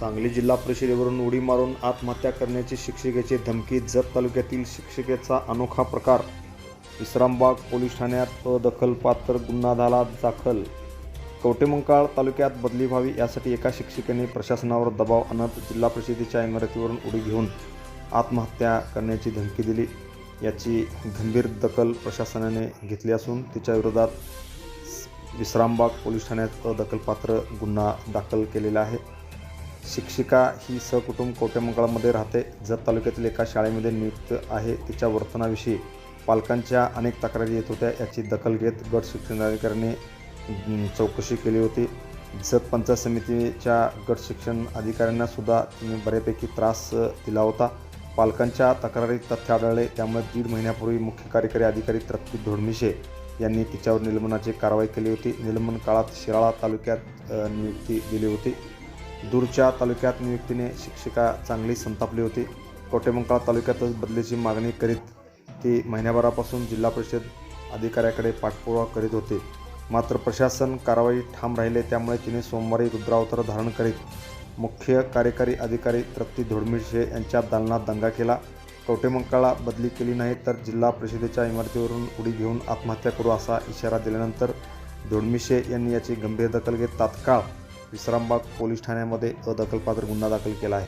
सांगली जिल्हा परिषदेवरून उडी मारून आत्महत्या करण्याची शिक्षिकेची धमकी जत तालुक्यातील शिक्षिकेचा अनोखा प्रकार. विश्रामबाग पोलीस ठाण्यात अदखलपात्र गुन्हा झाला दाखल. कवटेमंकाळ तालुक्यात बदली व्हावी यासाठी एका शिक्षिकेने प्रशासनावर दबाव आणत जिल्हा परिषदेच्या इमारतीवरून उडी घेऊन आत्महत्या करण्याची धमकी दिली. याची गंभीर दखल प्रशासनाने घेतली असून तिच्या विरोधात विश्रामबाग पोलीस ठाण्यात अदखलपात्र गुन्हा दाखल केलेला आहे. शिक्षिका ही सहकुटुंब कोटेमंगळामध्ये राहते. जत तालुक्यातील एका शाळेमध्ये नियुक्त आहे. तिच्या वर्तनाविषयी पालकांच्या अनेक तक्रारी येत होत्या. याची दखल घेत गट शिक्षणाधिकाऱ्यांनी चौकशी केली होती. जत पंचायत समितीच्या गट शिक्षण अधिकाऱ्यांना सुद्धा तिने बऱ्यापैकी त्रास दिला होता. पालकांच्या तक्रारीत तथ्य आढळले. त्यामुळे दीड महिन्यापूर्वी मुख्य कार्यकारी अधिकारी तृप्ती धोडमिशे यांनी तिच्यावर निलंबनाची कारवाई केली होती. निलंबन काळात शिराळा तालुक्यात नियुक्ती दिली होती. दूरच्या तालुक्यात नियुक्तीने शिक्षिका चांगली संतापली होती. कोटेमंकाळ तालुक्यातच बदलीची मागणी करीत ती महिन्याभरापासून जिल्हा परिषद अधिकाऱ्याकडे पाठपुरावा करीत होते. मात्र प्रशासन कारवाई ठाम राहिले त्यामुळे तिने सोमवारी रुद्रावतार धारण करीत मुख्य कार्यकारी अधिकारी तृप्ती धोडमिळशे यांच्या दालनात दंगा केला. कवटेमंकाळा बदली केली नाही तर जिल्हा परिषदेच्या इमारतीवरून उडी घेऊन आत्महत्या करू असा इशारा दिल्यानंतर धोडमिशे यांनी याची गंभीर दखल घेत तात्काळ विश्रामबाग पोलीस ठाण्यामध्ये अदखलपात्र गुन्हा दाखल केला आहे.